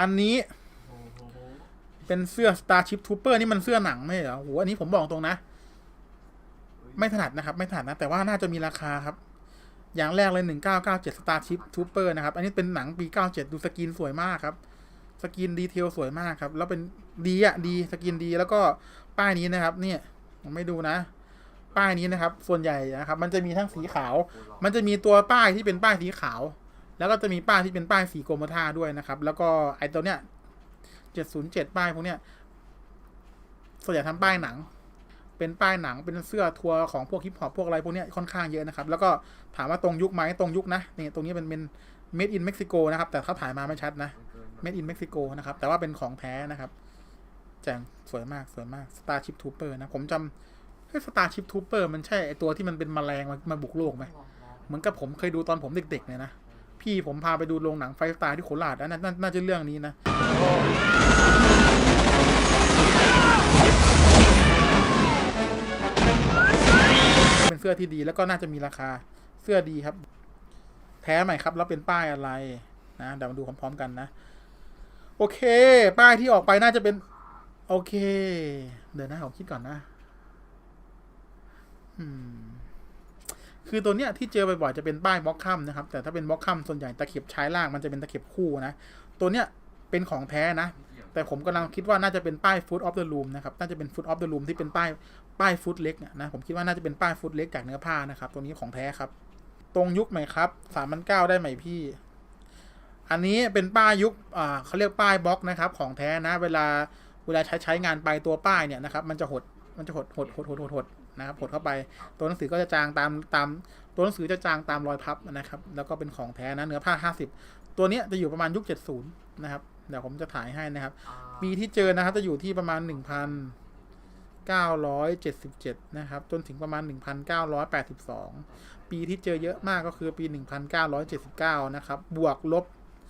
อันนี้ เป็นเสื้อ Starship Trooper นี่มันเสื้อหนังไม่เหรอโหอันนี้ผมบอกตรงนะ ไม่ถนัดนะครับ ไม่ถนัดนะ แต่ว่าน่าจะมีราคาครับ อย่างแรกเลย 1997 Starship Trooper นะครับ อันนี้เป็นหนังปี 97 ดูสกรีนสวยมากครับ สกรีนดีเทลสวยมากครับ แล้วเป็นดีอะดีสกรีนดี แล้วก็ป้ายนี้นะครับ เนี่ยผมไม่ดูนะป้ายนี้นะครับ ส่วนใหญ่นะครับ มันจะมีทั้งสีขาว มันจะมีตัวป้ายที่เป็นป้ายสีขาว แล้วก็จะมีป้ายที่เป็นป้ายสีโกรมท่าด้วยนะครับ แล้วก็ไอตัวเนี้ย707ป้ายพวกเนี้ยส่วนใหญ่ทำป้ายหนัง เป็นป้ายหนังเป็นเสื้อทัวร์ของพวกฮิปฮอปพวกอะไรพวกเนี้ยค่อนข้างเยอะนะครับ แล้วก็ถามว่าตรงยุคไหมตรงยุคนะนี่ตรงนี้เป็นเป็น made in Mexico นะครับแต่เขาถ่ายมาไม่ชัดนะ made in Mexico นะครับแต่ว่าเป็นของแท้นะครับแจงสวยมากสวยมาก Starship Trooper นะผมจำเฮ้ย Starship Trooper มันใช่ไอตัวที่มันเป็นแมลงมามาบุกโลกไหมเหมือนกับผมเคยดูตอนผมเด็กๆเนี่ยนะ พี่ผมพาไปดูโรงหนังไฟสตาร์ที่โคราชอันนั้นน่าจะเรื่องนี้นะเป็นเสื้อที่ดีแล้วก็น่าจะมีราคาเสื้อดีครับ แท้ไหมครับ แล้วเป็นป้ายอะไรนะเดี๋ยวมาดูพร้อมๆกันนะ โอเค ป้ายที่ออกไปน่าจะเป็น โอเค เดี๋ยวนะผมคิดก่อนนะ อืม คือตัวเนี้ยที่เจอบ่อยๆจะเป็นป้ายบล็อกคัมนะครับ แต่ถ้าเป็นบล็อกคัมส่วนใหญ่ตะเข็บชายล่างมันจะเป็นตะเข็บคู่นะ ตัวเนี้ยเป็นของแท้นะ แต่ผมกำลังคิดว่าน่าจะเป็นป้าย Foot of the Room นะครับ น่าจะเป็น Foot of the Room ที่เป็นป้ายป้ายฟุตเล็กนะ ผมคิดว่าน่าจะเป็นป้ายฟุตเล็กจากเนื้อผ้านะครับ ตัวนี้ของแท้ครับ ตรงยุคไหมครับสามพันเก้าได้ไหมพี่ อันนี้เป็นป้ายยุคอ่าเขาเรียกป้ายบล็อกนะครับ ของแท้นะ เวลาเวลาใช้ใช้งานไปตัวป้ายเนี่ยนะครับ มันจะหดมันจะหดหดหดหดหดหด นะครับหดเข้าไปตัวหนังสือก็จะจางตามตามตัวหนังสือจะจางตามรอยพับนะครับแล้วก็เป็นของแท้นะเนื้อผ้า 50 ตัวเนี้ยจะอยู่ประมาณยุค 70 นะครับเดี๋ยวผมจะถ่ายให้นะครับ ปีที่เจอนะครับจะอยู่ที่ประมาณ 1,977 นะครับ จนถึงประมาณ 1,982 ปีที่เจอเยอะมากก็คือปี 1979 นะครับ บวกลบ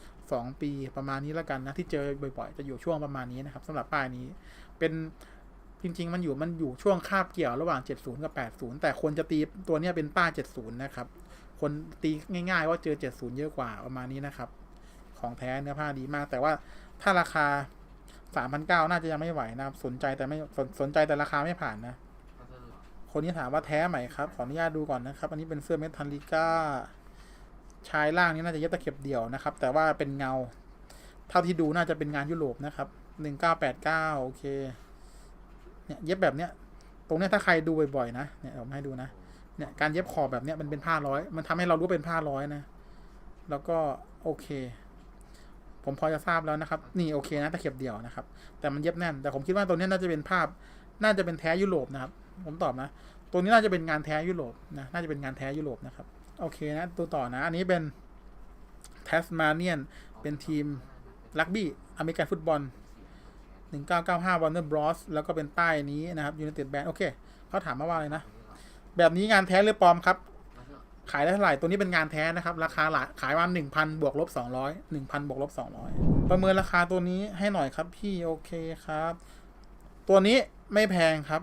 2 ปีประมาณนี้แล้วกันนะ ที่เจอบ่อยๆ จะอยู่ช่วงประมาณนี้นะครับสำหรับป้ายนี้เป็น จริง ๆ มันอยู่มันอยู่ช่วงคาบเกี่ยวระหว่าง 70 กับ 80 แต่คนจะตีตัวเนี้ยเป็นป้า 70 นะครับ คนตีง่าย ๆ ว่าเจอ 70 เยอะกว่าประมาณนี้นะครับ ของแท้เนื้อผ้าดีมาก แต่ว่าถ้าราคา 3,900 น่าจะยังไม่ไหวนะครับสนใจแต่ไม่สนสนใจแต่ราคาไม่ผ่านนะ คนนี้ถามว่าแท้ไหมครับ ขออนุญาตดูก่อนนะครับ อันนี้เป็นเสื้อเมทัลลิก้าชายล่างนี้น่าจะเย็บตะเข็บเดี่ยวนะครับ แต่ว่าเป็นเงา เท่าที่ดูน่าจะเป็นงานยุโรปนะครับ 1989 โอเค เนี่ยเย็บแบบเนี้ย ตรงเนี้ยถ้าใครดูบ่อยๆนะ เนี่ยผมให้ดูนะ เนี่ยการเย็บขอบแบบเนี้ยมันเป็นผ้าร้อย มันทำให้เรารู้เป็นผ้าร้อยนะ แล้วก็โอเค ผมพอจะทราบแล้วนะครับ นี่โอเคนะตะเข็บเดี่ยวนะครับ แต่มันเย็บแน่น แต่ผมคิดว่าตัวนี้น่าจะเป็นภาพ น่าจะเป็นแท้ยุโรปนะครับ ผมตอบนะ ตัวนี้น่าจะเป็นงานแท้ยุโรปนะ น่าจะเป็นงานแท้ยุโรปนะครับ โอเคนะ ตัวต่อนะ อันนี้เป็น t a s m a n i a n เป็นทีมรักบี้อเมริกันฟุตบอล 1995 Warner Bros แล้วก็เป็นป้ายนี้นะครับ United Band โอเคเขาถามมาว่าอะไรนะ แบบนี้งานแท้หรือปลอมครับ ขายได้เท่าไหร่ ตัวนี้เป็นงานแท้นะครับ ราคาหลายขายวันหนึ่งพันบวกลบสองร้อยหนึ่งพันบวกลบสองร้อยประเมินราคาตัวนี้ให้หน่อยครับพี่โอเคครับ ตัวนี้ไม่แพงครับ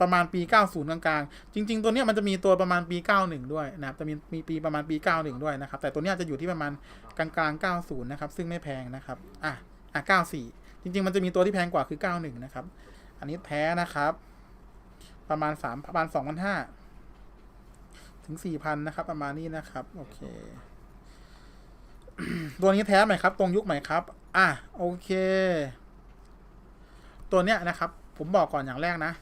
ประมาณปี 90 กลางๆ จริง ๆ ตัวนี้มันจะมีตัวประมาณปี 91 ด้วยนะครับจะมีมีปีประมาณปี 91 ด้วยนะครับ แต่ตัวนี้จะอยู่ที่ประมาณกลางๆ 90 นะครับ ซึ่งไม่แพงนะครับ อะอะ94 จริง ๆ มันจะมีตัวที่แพงกว่าคือ 91 นะครับ อันนี้แท้นะครับ ประมาณ3ประมาณ2,500ถึง 4,000 นะครับ ประมาณนี้นะครับ โอเค ตัวนี้แท้ไหมครับ ตรงยุคไหมครับ อะ โอเค ตัวเนี้ยนะครับ ผมบอกก่อนอย่างแรกนะ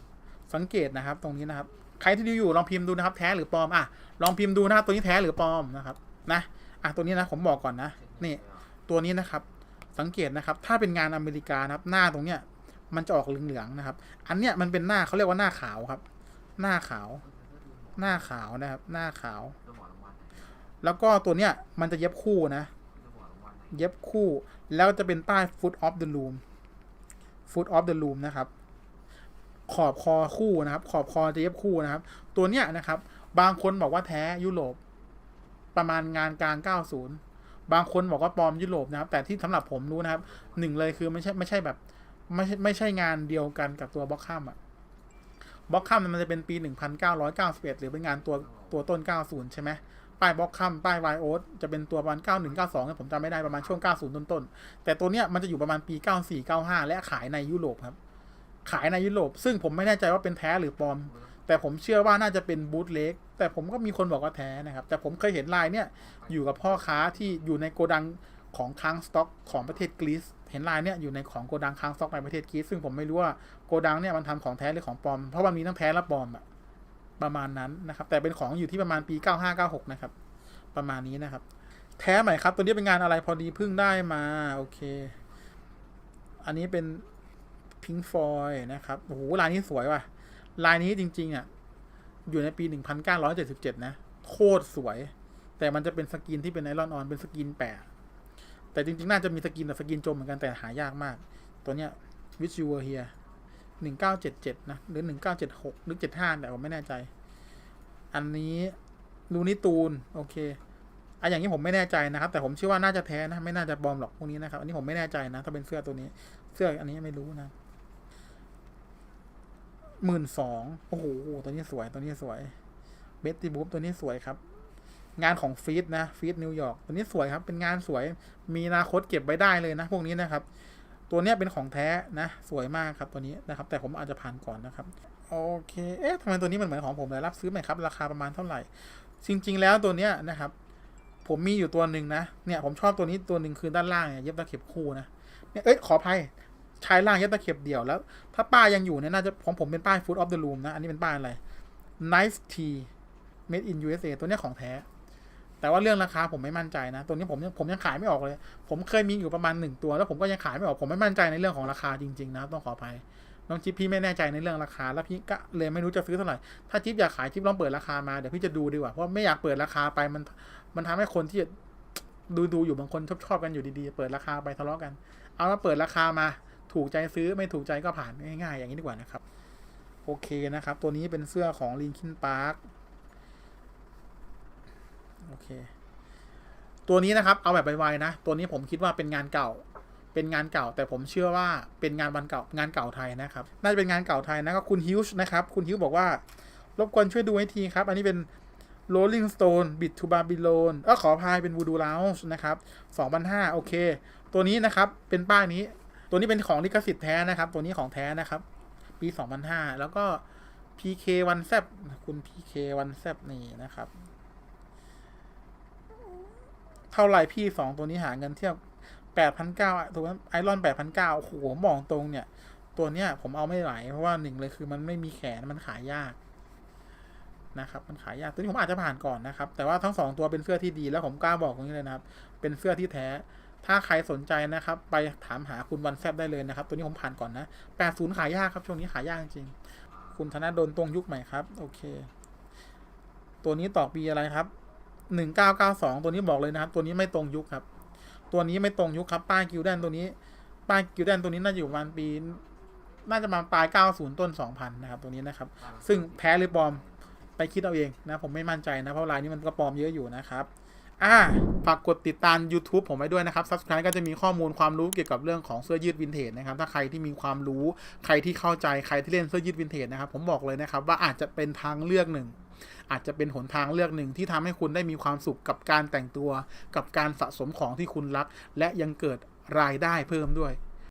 สังเกตนะครับ ตรงนี้นะครับ ใครที่ดูอยู่ลองพิมพ์ดูนะครับ แท้หรือปลอม อะ ลองพิมพ์ดูนะครับตัวนี้แท้หรือปลอมนะครับ นะ อะ ตัวนี้นะ ผมบอกก่อนนะ นี่ ตัวนี้นะครับ สังเกตนะครับ ถ้าเป็นงานอเมริกานะครับ หน้าตรงเนี้ยมันจะออกเหลืองๆนะครับ อันเนี้ยมันเป็นหน้าเขาเรียกว่าหน้าขาวครับ หน้าขาว หน้าขาวนะครับ หน้าขาว แล้วก็ตัวเนี้ยมันจะเย็บคู่นะ เย็บคู่ แล้วจะเป็นป้าย foot of the loom foot of the loom นะครับ ขอบคอคู่นะครับ ขอบคอจะเย็บคู่นะครับ ตัวเนี้ยนะครับ บางคนบอกว่าแท้ยุโรปประมาณงานกลาง 90 บางคนบอกว่าปลอมยุโรปนะครับ แต่ที่สำหรับผมรู้นะครับหนึ่งเลยคือไม่ใช่ไม่ใช่แบบไม่ใช่ไม่ใช่งานเดียวกันกับตัวบล็อกข้ามอะบล็อกข้ามมันจะเป็นปี 1991 หรือเป็นงานตัวตัวต้น 90 ใช่ไหมป้ายบล็อกคัมป้ายไวโอสจะเป็นตัวประมาณ 91 92เนี่ยผมจำไม่ได้ประมาณช่วง 90 ต้นๆ แต่ตัวเนี้ยมันจะอยู่ประมาณปี 94 95 และขายในยุโรปครับ ขายในยุโรป ซึ่งผมไม่แน่ใจว่าเป็นแท้หรือปลอม แต่ผมเชื่อว่าน่าจะเป็นบูทเล็กแต่ผมก็มีคนบอกว่าแท้นะครับ แต่ผมเคยเห็นลายเนี่ยอยู่กับพ่อค้าที่อยู่ในโกดังของค้างสต็อกของประเทศกรีซเห็นลายเนี่ยอยู่ในของโกดังค้างสต็อกในประเทศกรีซซึ่งผมไม่รู้ว่าโกดังเนี่ยมันทำของแท้หรือของปลอม เพราะมันมีทั้งแท้และปลอมอะประมาณนั้นนะครับ แต่เป็นของอยู่ที่ประมาณปี 9596 นะครับ ประมาณนี้นะครับ แท้ไหมครับ ตัวนี้เป็นงานอะไรพอดีเพิ่งได้มา โอเค อันนี้เป็นพิงฟอยนะครับโอ้โหลายนี้สวยว่ะ ลายนี้จริง ๆ อะ อยู่ในปี 1977 นะ โคตรสวย แต่มันจะเป็นสกินที่เป็นไนลอนออน เป็นสกินแปะแต่จริง ๆ น่าจะมีสกินแต่สกินจมเหมือนกันแต่หายากมาก ตัวเนี้ย Wish You Were Here 1977 นะ หรือ 1976 หรือ 75 แต่ผมไม่แน่ใจ อันนี้ลูนิตูน โอเคอันอย่างนี้ผมไม่แน่ใจนะครับ แต่ผมเชื่อว่าน่าจะแท้นะ ไม่น่าจะปลอมหรอกพวกนี้นะครับ อันนี้ผมไม่แน่ใจนะ ถ้าเป็นเสื้อตัวนี้ เสื้ออันนี้ไม่รู้นะ หมื่นสองโอ้โหตัวนี้สวยตัวนี้สวยเบตตี้บูฟตัวนี้สวยครับ งานของฟีดนะฟีดนิวยอร์กตัวนี้สวยครับ เป็นงานสวยมีนาคตเก็บไว้ได้เลยนะ พวกนี้นะครับ ตัวนี้เป็นของแท้นะ สวยมากครับตัวนี้นะครับ แต่ผมอาจจะผ่านก่อนนะครับโอเคเอ๊ะทำไมตัวนี้มันเหมือนของผมเลยรับซื้อไหมครับ ราคาประมาณเท่าไหร่ จริง ๆ แล้วตัวเนี้ยนะครับ ผมมีอยู่ตัวหนึ่งนะเนี่ยผมชอบตัวนี้ตัวหนึ่งคือด้านล่างเนี่ยเย็บตะเข็บคู่นะเนี่ยเอ้ยขออภัย ชายล่างย็บตะเข็บเดี่ยวแล้ว ถ้าป้ายยังอยู่เนี่ยน่าจะของผมเป็นป้าย Food of the Room นะ อันนี้เป็นป้ายอะไร Nice Tea Made in USA ตัวเนี้ยของแท้ แต่ว่าเรื่องราคาผมไม่มั่นใจนะ ตัวนี้ผมยังผมยังขายไม่ออกเลย ผมเคยมีอยู่ประมาณหนึ่งตัว แล้วผมก็ยังขายไม่ออก ผมไม่มั่นใจในเรื่องของราคาจริง ๆ นะ ต้องขออภัยน้องจิ๊บพี่ไม่แน่ใจในเรื่องราคา แล้วพี่ก็เลยไม่รู้จะซื้อเท่าไหร่ ถ้าจิ๊บอยากขายจิ๊บลองเปิดราคามา เดี๋ยวพี่จะดูดีกว่า เพราะไม่อยากเปิดราคาไปมัน มันทำให้คนที่ดูดูอยู่บางคนชอบชอบกันอยู่ดีๆ เปิดราคาไปทะเลาะกัน เอามาเปิดราคามา ถูกใจซื้อไม่ถูกใจก็ผ่านง่ายๆ อย่างนี้ดีกว่านะครับ โอเคนะครับ ตัวนี้เป็นเสื้อของ Linkin Park โอเค ตัวนี้นะครับ เอาแบบไวๆนะ ตัวนี้ผมคิดว่าเป็นงานเก่า เป็นงานเก่า แต่ผมเชื่อว่าเป็นงานวันเก่างานเก่าไทยนะครับ น่าจะเป็นงานเก่าไทยนะก็คุณฮิวช์นะครับ คุณฮิวบอกว่ารบกวนช่วยดูให้ทีครับ อันนี้เป็น Rolling Stone Bit to Babylon เออขออภัยเป็น Voodoo Lounge นะครับ 2005 โอเค ตัวนี้นะครับ เป็นป้ายนี้ ตัวนี้เป็นของลิขสิทธิ์แท้นะครับ ตัวนี้ของแท้นะครับ ปี 2005 แล้วก็ PK 1 z คุณ PK 1 z นี่นะครับ เท่าไหร่พี่สองตัวนี้หาเงินเทียวแปดพันเก้าตัวไอรอนแปดพันเก้าโอ้โหมองตรงเนี่ย ตัวเนี้ยผมเอาไม่ไหวเพราะว่าหนึ่งเลยคือมันไม่มีแขนมันขายยากนะครับมันขายยากตัวนี้ผมอาจจะผ่านก่อนนะครับ แต่ว่าทั้งสองตัวเป็นเสื้อที่ดีแล้วผมกล้าบอกตรงนี้เลยนะครับ เป็นเสื้อที่แท้ ถ้าใครสนใจนะครับ ไปถามหาคุณวันแซบได้เลยนะครับ ตัวนี้ผมผ่านก่อนนะแปดศูนย์ขายยากครับ ช่วงนี้ขายยากจริงๆคุณธนดลตรงยุคใหม่ครับ โอเค ตัวนี้ต่อปีอะไรครับหนึ่งเก้าเก้าสองตัวนี้บอกเลยนะครับ ตัวนี้ไม่ตรงยุคครับ ตัวนี้ไม่ตรงยุคครับ ป้ายกิลแดนตัวนี้ ป้ายกิลแดนตัวนี้น่าจะอยู่ประมาณปี น่าจะมาปลายเก้าศูนย์ต้นสองพันนะครับ ตัวนี้นะครับ ซึ่งแพ้หรือปลอม ไปคิดเอาเองนะ ผมไม่มั่นใจนะ เพราะลายนี้มันก็ปลอมเยอะอยู่นะครับ อ่าฝากกดติดตาม YouTube ผมไว้ด้วยนะครับ Subscribe ก็จะมีข้อมูลความรู้เกี่ยวกับเรื่องของเสื้อยืดวินเทจนะครับ ถ้าใครที่มีความรู้ ใครที่เข้าใจ ใครที่เล่นเสื้อยืดวินเทจนะครับ ผมบอกเลยนะครับว่าอาจจะเป็นทางเลือกหนึ่ง อาจจะเป็นหนทางเลือกหนึ่งที่ทำให้คุณได้มีความสุขกับการแต่งตัว กับการสะสมของที่คุณรัก และยังเกิดรายได้เพิ่มด้วย